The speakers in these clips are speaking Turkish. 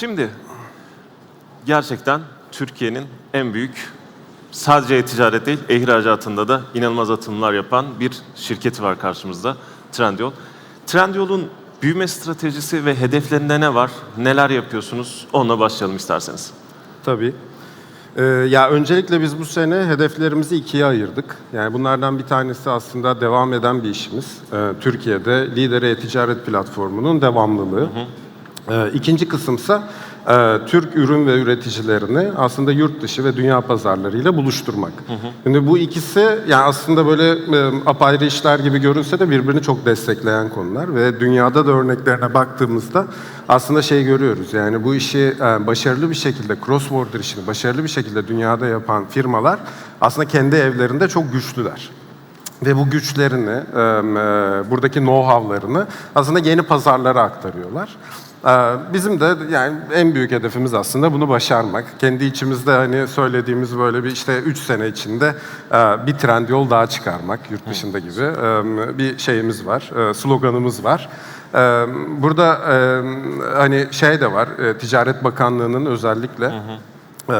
Şimdi gerçekten Türkiye'nin en büyük sadece e-ticaret değil, ihracatında da inanılmaz atımlar yapan bir şirketi var karşımızda. Trendyol. Trendyol'un büyüme stratejisi ve hedeflerinde ne var? Neler yapıyorsunuz? Onunla başlayalım isterseniz. Tabii. Ee, ya öncelikle biz bu sene hedeflerimizi ikiye ayırdık. Yani bunlardan bir tanesi aslında devam eden bir işimiz. Ee, Türkiye'de lider e-ticaret platformunun devamlılığı. Ee, ikinci kısımsa e, Türk ürün ve üreticilerini aslında yurt dışı ve dünya pazarlarıyla buluşturmak. Şimdi bu ikisi yani aslında böyle e, apayrı işler gibi görünse de birbirini çok destekleyen konular ve dünyada da örneklerine baktığımızda aslında şey görüyoruz. Yani bu işi e, başarılı bir şekilde cross border işini başarılı bir şekilde dünyada yapan firmalar aslında kendi evlerinde çok güçlüler. Ve bu güçlerini, e, e, buradaki know-how'larını aslında yeni pazarlara aktarıyorlar. E, Bizim de yani en büyük hedefimiz aslında bunu başarmak. Kendi içimizde hani söylediğimiz böyle bir işte 3 sene içinde e, bir trend yol daha çıkarmak yurt dışında gibi bir şeyimiz var, e, sloganımız var. Burada hani şey de var, e, Ticaret Bakanlığı'nın özellikle e,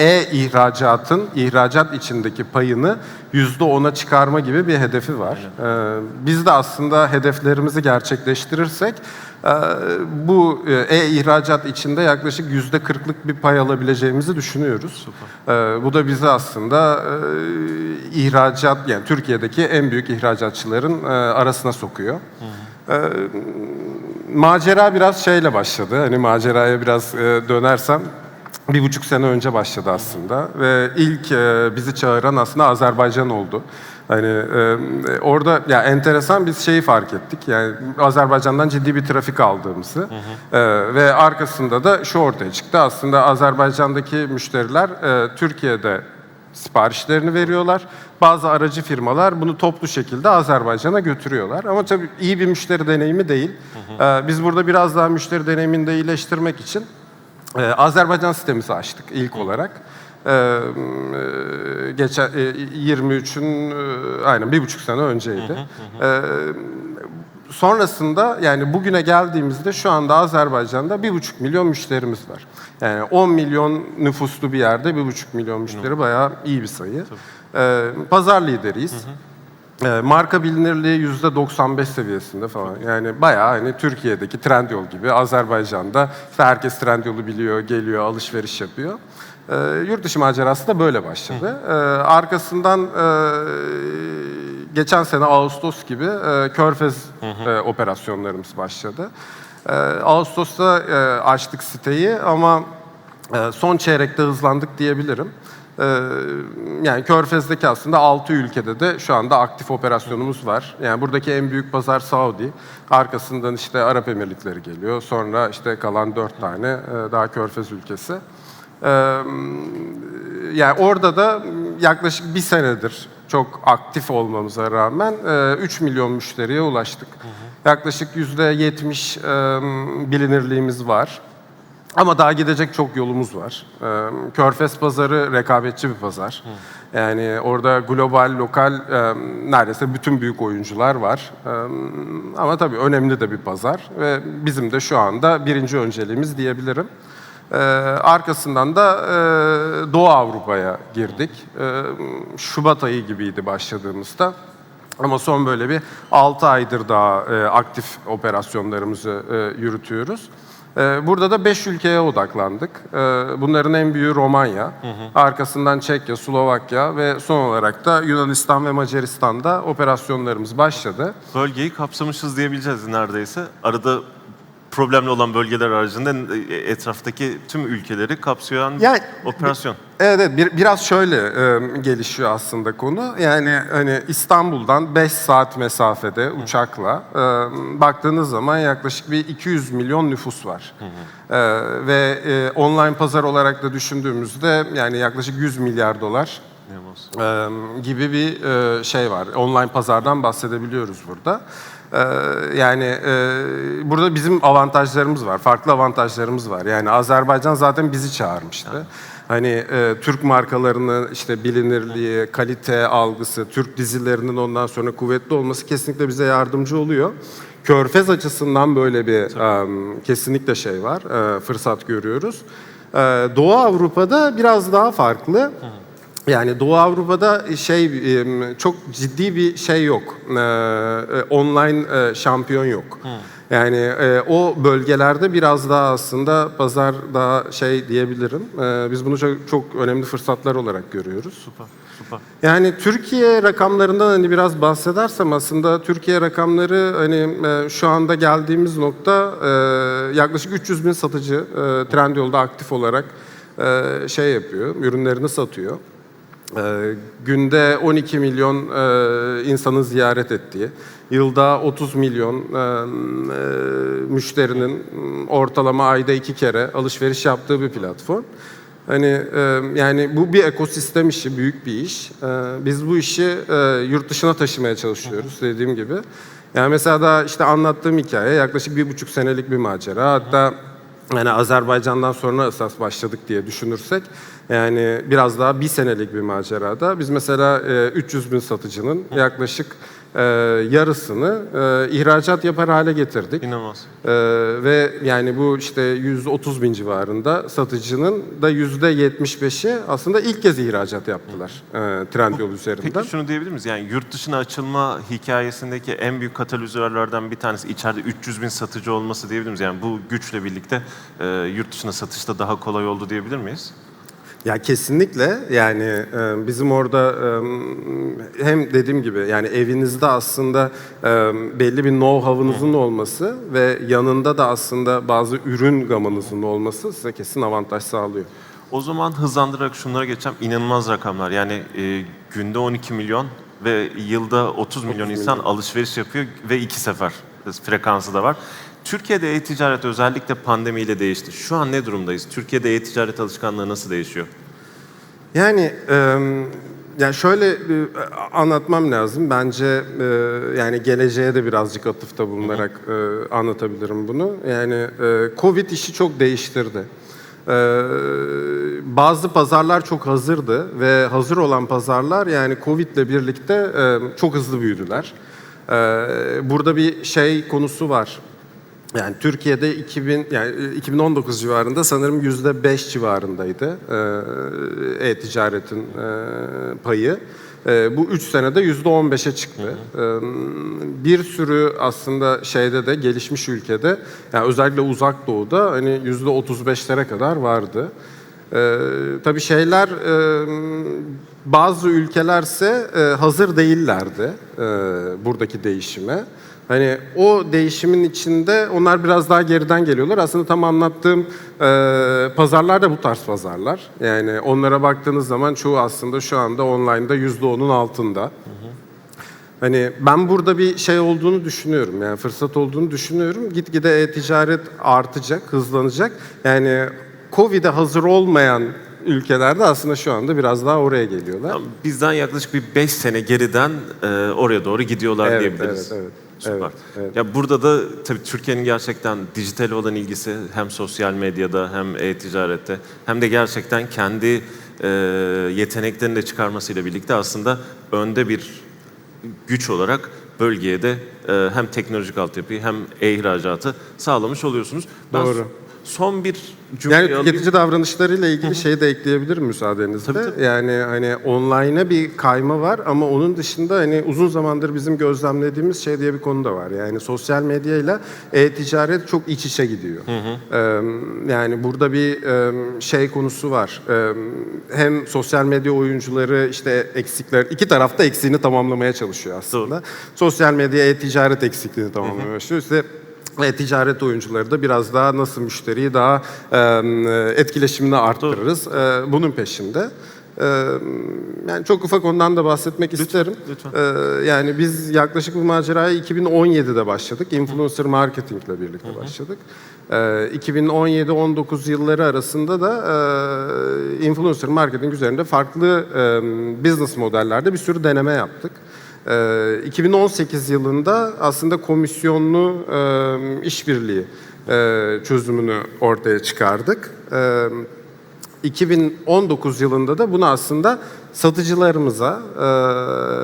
e-ihracatın ihracat içindeki payını %10'a çıkarma gibi bir hedefi var. Ee, Biz de aslında hedeflerimizi gerçekleştirirsek e, bu e, e-ihracat içinde yaklaşık %40'lık bir pay alabileceğimizi düşünüyoruz. Ee, Bu da bizi aslında e, ihracat yani Türkiye'deki en büyük ihracatçıların e, arasına sokuyor. Ee, Macera biraz şeyle başladı. Hani maceraya biraz e, dönersem bir buçuk sene önce başladı aslında ve ilk e, bizi çağıran aslında Azerbaycan oldu. Hani e, orada ya enteresan biz şeyi fark ettik. Yani Azerbaycan'dan ciddi bir trafik aldığımızı E, ve arkasında da şu ortaya çıktı. Aslında Azerbaycan'daki müşteriler e, Türkiye'de siparişlerini veriyorlar. Bazı aracı firmalar bunu toplu şekilde Azerbaycan'a götürüyorlar. Ama tabii iyi bir müşteri deneyimi değil. E, biz burada biraz daha müşteri deneyimini de iyileştirmek için ee, Azerbaycan sistemimizi açtık ilk olarak. Ee, e, geçen e, 23'ün e, aynen bir buçuk sene önceydi. Ee, sonrasında yani bugüne geldiğimizde şu anda Azerbaycan'da bir buçuk milyon müşterimiz var. Yani 10 milyon nüfuslu bir yerde bir buçuk milyon müşteri bayağı iyi bir sayı. Ee, pazar lideriyiz. E, marka bilinirliği %95 seviyesinde falan. Yani bayağı hani Türkiye'deki Trendyol gibi Azerbaycan'da işte herkes Trendyol'u biliyor, geliyor, alışveriş yapıyor. E, yurt dışı macerası da böyle başladı. E, arkasından e, geçen sene Ağustos gibi e, Körfez e, operasyonlarımız başladı. E, Ağustos'ta e, açtık siteyi ama e, son çeyrekte hızlandık diyebilirim. Ee, yani Körfez'deki aslında 6 ülkede de şu anda aktif operasyonumuz var. Yani buradaki en büyük pazar Saudi. Arkasından işte Arap Emirlikleri geliyor. Sonra işte kalan 4 tane e, daha Körfez ülkesi. Ee, yani orada da biyaklaşık bir senedir çok aktif olmamıza rağmen e, 3 milyon müşteriye ulaştık. Yaklaşık %70 e, bilinirliğimiz var. Ama daha gidecek çok yolumuz var. Ee, Körfez pazarı rekabetçi bir pazar. Yani orada global, lokal e, neredeyse bütün büyük oyuncular var. E, ama tabii önemli de bir pazar ve bizim de şu anda birinci önceliğimiz diyebilirim. E, arkasından da e, Doğu Avrupa'ya girdik. Şubat ayı gibiydi başladığımızda. Ama son böyle bir 6 aydır daha e, aktif operasyonlarımızı yürütüyoruz. E, burada da 5 ülkeye odaklandık. E, bunların en büyüğü Romanya, arkasından Çekya, Slovakya ve son olarak da Yunanistan ve Macaristan'da operasyonlarımız başladı. Bölgeyi kapsamışız diyebileceğiz neredeyse. Arada problemli olan bölgeler haricinde e, etraftaki tüm ülkeleri kapsayan Ya- operasyon. Evet, evet bir, biraz şöyle e, gelişiyor aslında konu. Yani hani İstanbul'dan 5 saat mesafede uçakla e, baktığınız zaman yaklaşık bir 200 milyon nüfus var. E, ve e, online pazar olarak da düşündüğümüzde yani yaklaşık 100 milyar dolar e, gibi bir e, şey var. Online pazardan bahsedebiliyoruz burada. Ee, yani e, burada bizim avantajlarımız var, farklı avantajlarımız var. Yani Azerbaycan zaten bizi çağırmıştı. Hani e, Türk markalarının işte bilinirliği, kalite algısı, Türk dizilerinin ondan sonra kuvvetli olması kesinlikle bize yardımcı oluyor. Körfez açısından böyle bir em, kesinlikle şey var, e, fırsat görüyoruz. E, Doğu Avrupa'da biraz daha farklı. Yani Doğu Avrupa'da şey çok ciddi bir şey yok. Ee, e, online e, şampiyon yok. Yani e, o bölgelerde biraz daha aslında pazar daha şey diyebilirim. Ee, Biz bunu çok, çok önemli fırsatlar olarak görüyoruz. Süper, süper. Yani Türkiye rakamlarından hani biraz bahsedersem aslında Türkiye rakamları hani e, şu anda geldiğimiz nokta e, yaklaşık 300 bin satıcı e, Trendyol'da aktif olarak e, şey yapıyor, ürünlerini satıyor. E, günde 12 milyon e, insanın ziyaret ettiği, yılda 30 milyon e, e, müşterinin ortalama ayda iki kere alışveriş yaptığı bir platform. Hani e, yani bu bir ekosistem işi, büyük bir iş. E, biz bu işi e, yurt dışına taşımaya çalışıyoruz dediğim gibi. Yani mesela da işte anlattığım hikaye yaklaşık bir buçuk senelik bir macera. Hatta yani Azerbaycan'dan sonra esas başladık diye düşünürsek yani biraz daha bir senelik bir macerada. Biz mesela e, 300 bin satıcının yaklaşık e, yarısını e, ihracat yapar hale getirdik. İnanılmaz. Ee, ve yani bu işte 130 bin civarında satıcının da yüzde 75'i aslında ilk kez ihracat yaptılar e, Trendyol üzerinden. Peki şunu diyebilir miyiz? Yani yurt dışına açılma hikayesindeki en büyük katalizörlerden bir tanesi içeride 300 bin satıcı olması diyebilir miyiz? Yani bu güçle birlikte e, yurt dışına satışta daha kolay oldu diyebilir miyiz? Ya kesinlikle yani e, bizim orada e, hem dediğim gibi yani evinizde aslında e, belli bir know-how'ınızın olması ve yanında da aslında bazı ürün gamınızın olması size kesin avantaj sağlıyor. O zaman hızlandırarak şunlara geçeceğim. İnanılmaz rakamlar. Yani e, günde 12 milyon ve yılda 30 milyon insan alışveriş yapıyor ve iki sefer frekansı da var. Türkiye'de e-ticaret özellikle pandemiyle değişti. Şu an ne durumdayız? Türkiye'de e-ticaret alışkanlığı nasıl değişiyor? Yani e, yani şöyle e, anlatmam lazım. Bence e, yani geleceğe de birazcık atıfta bulunarak e, anlatabilirim bunu. Yani e, Covid işi çok değiştirdi. E, bazı pazarlar çok hazırdı ve hazır olan pazarlar yani Covid ile birlikte e, çok hızlı büyüdüler. E, burada bir şey konusu var. Yani Türkiye'de 2000 yani 2019 civarında sanırım yüzde 5 civarındaydı e, e-ticaretin e, payı. E, bu 3 senede yüzde 15'e çıktı. E, bir sürü aslında şeyde de gelişmiş ülkede yani özellikle uzak doğuda hani yüzde 35'lere kadar vardı. Ee, tabii şeyler e, bazı ülkelerse e, hazır değillerdi e, buradaki değişime. Hani o değişimin içinde onlar biraz daha geriden geliyorlar. Aslında tam anlattığım e, pazarlar da bu tarz pazarlar. Yani onlara baktığınız zaman çoğu aslında şu anda online'da %10'un altında. Hani ben burada bir şey olduğunu düşünüyorum. Yani fırsat olduğunu düşünüyorum. Gitgide e-ticaret artacak, hızlanacak. Yani Covid'e hazır olmayan ülkelerde aslında şu anda biraz daha oraya geliyorlar. Bizden yaklaşık bir 5 sene geriden e, oraya doğru gidiyorlar Evet, diyebiliriz. evet, evet. Süper. Evet, evet. Ya burada da tabii Türkiye'nin gerçekten dijitale olan ilgisi hem sosyal medyada hem e-ticarette hem de gerçekten kendi e, yeteneklerini de çıkarmasıyla birlikte aslında önde bir güç olarak bölgeye de e, hem teknolojik altyapıyı hem e-ihracatı sağlamış oluyorsunuz. Ben Doğru. Son bir cümle Yani alayım. tüketici davranışlarıyla ilgili şey de ekleyebilirim müsaadenizle. Tabii, tabii. Yani hani online'a bir kayma var ama onun dışında hani uzun zamandır bizim gözlemlediğimiz şey diye bir konu da var. Yani sosyal medyayla e-ticaret çok iç içe gidiyor. Ee, yani burada bir e, şey konusu var. Ee, hem sosyal medya oyuncuları işte eksikler, iki tarafta eksiğini tamamlamaya çalışıyor aslında. Sosyal medya e-ticaret eksikliğini tamamlamaya başlıyor. İşte ve ticaret oyuncuları da biraz daha nasıl müşteriyi daha e, etkileşimini arttırırız. E, bunun peşinde. E, yani çok ufak ondan da bahsetmek isterim. lütfen. E, yani biz yaklaşık bu maceraya 2017'de başladık. Influencer marketingle birlikte başladık. E, 2017-19 yılları arasında da e, influencer marketing üzerinde farklı e, business modellerde bir sürü deneme yaptık. Ee, 2018 yılında aslında komisyonlu işbirliği çözümünü ortaya çıkardık. E, 2019 yılında da bunu aslında satıcılarımıza,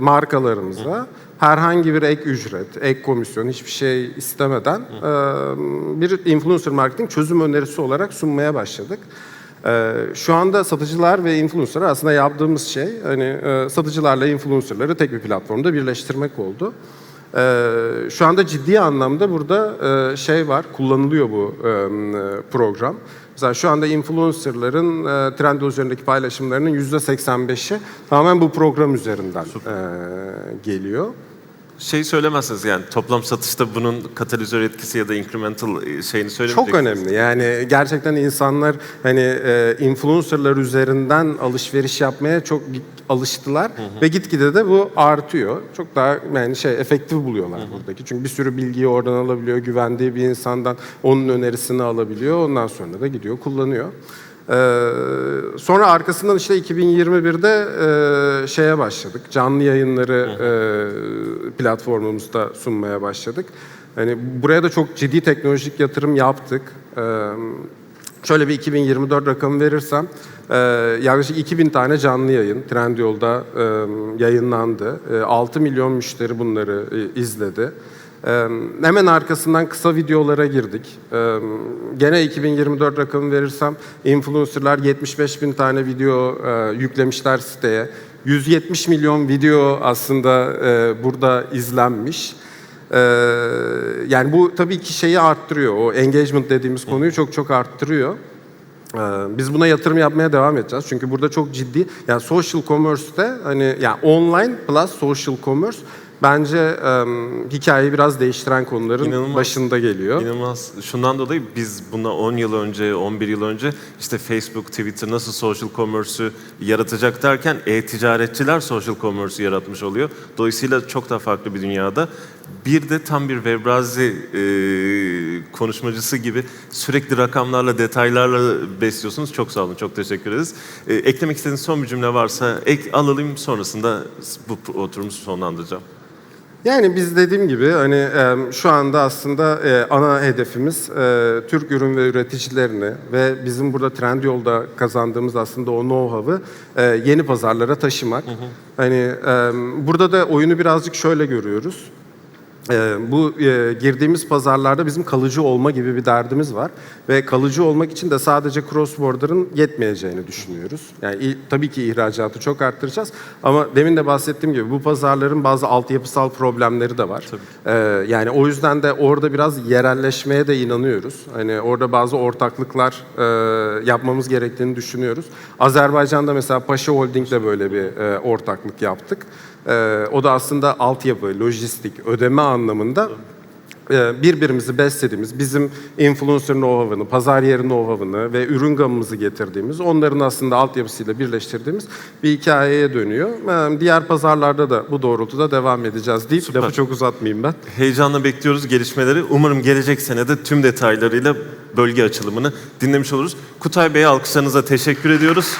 markalarımıza herhangi bir ek ücret, ek komisyon, hiçbir şey istemeden bir influencer marketing çözüm önerisi olarak sunmaya başladık. E, şu anda satıcılar ve influencer aslında yaptığımız şey hani e, satıcılarla influencerları tek bir platformda birleştirmek oldu. Ee, şu anda ciddi anlamda burada e, şey var, kullanılıyor bu e, program. Mesela şu anda influencerların e, Trendyol üzerindeki paylaşımlarının %85'i tamamen bu program üzerinden e, geliyor. Şey söylemezsiniz yani toplam satışta bunun katalizör etkisi ya da incremental e, şeyini söylemeyecek Çok önemli. Yani gerçekten insanlar hani e, influencerlar üzerinden alışveriş yapmaya çok alıştılar ve gitgide de bu artıyor. Çok daha yani şey efektif buluyorlar buradaki. Çünkü bir sürü bilgiyi oradan alabiliyor, güvendiği bir insandan onun önerisini alabiliyor. Ondan sonra da gidiyor, kullanıyor. Ee, sonra arkasından işte 2021'de e, şeye başladık. Canlı yayınları e, platformumuzda sunmaya başladık. Hani buraya da çok ciddi teknolojik yatırım yaptık. Ee, şöyle bir 2024 rakamı verirsem, e, yaklaşık 2000 tane canlı yayın Trendyol'da e, yayınlandı. E, 6 milyon müşteri bunları e, izledi. Hemen arkasından kısa videolara girdik. Gene 2024 rakamı verirsem influencerlar 75 bin tane video e, yüklemişler siteye. 170 milyon video aslında e, burada izlenmiş. Ee, yani bu tabii ki şeyi arttırıyor. O engagement dediğimiz konuyu çok çok arttırıyor. Biz buna yatırım yapmaya devam edeceğiz. Çünkü burada çok ciddi, yani social commerce'te hani yani online plus social commerce bence em, hikayeyi biraz değiştiren konuların İnanılmaz. başında geliyor. İnanılmaz. Şundan dolayı biz buna 10 yıl önce, 11 yıl önce işte Facebook, Twitter nasıl social commerce'ü yaratacak derken e-ticaretçiler social commerce'ü yaratmış oluyor. Dolayısıyla çok da farklı bir dünyada. Bir de tam bir Webrazi e, konuşmacısı gibi sürekli rakamlarla, detaylarla besliyorsunuz. Çok sağ olun, çok teşekkür ederiz. E, eklemek istediğiniz son bir cümle varsa ek alalım sonrasında bu oturumuzu sonlandıracağım. Yani biz dediğim gibi hani e, şu anda aslında e, ana hedefimiz e, Türk ürün ve üreticilerini ve bizim burada Trendyol'da kazandığımız aslında o know-how'ı e, yeni pazarlara taşımak. Hani e, burada da oyunu birazcık şöyle görüyoruz. Ee, bu e, girdiğimiz pazarlarda bizim kalıcı olma gibi bir derdimiz var ve kalıcı olmak için de sadece cross border'ın yetmeyeceğini düşünüyoruz. Yani tabii ki ihracatı çok arttıracağız ama demin de bahsettiğim gibi bu pazarların bazı altyapısal problemleri de var. Ee, yani o yüzden de orada biraz yerelleşmeye de inanıyoruz. Hani orada bazı ortaklıklar e, yapmamız gerektiğini düşünüyoruz. Azerbaycan'da mesela Paşa Holding'le böyle bir e, ortaklık yaptık. Ee, o da aslında altyapı, lojistik, ödeme anlamında e, birbirimizi beslediğimiz, bizim influencer know-how'ını, pazar yeri know-how'ını ve ürün gamımızı getirdiğimiz, onların aslında altyapısıyla birleştirdiğimiz bir hikayeye dönüyor. Ee, Diğer pazarlarda da bu doğrultuda devam edeceğiz deyip lafı çok uzatmayayım ben. Heyecanla bekliyoruz gelişmeleri. Umarım gelecek sene de tüm detaylarıyla bölge açılımını dinlemiş oluruz. Kutay Bey'e alkışlarınıza teşekkür ediyoruz.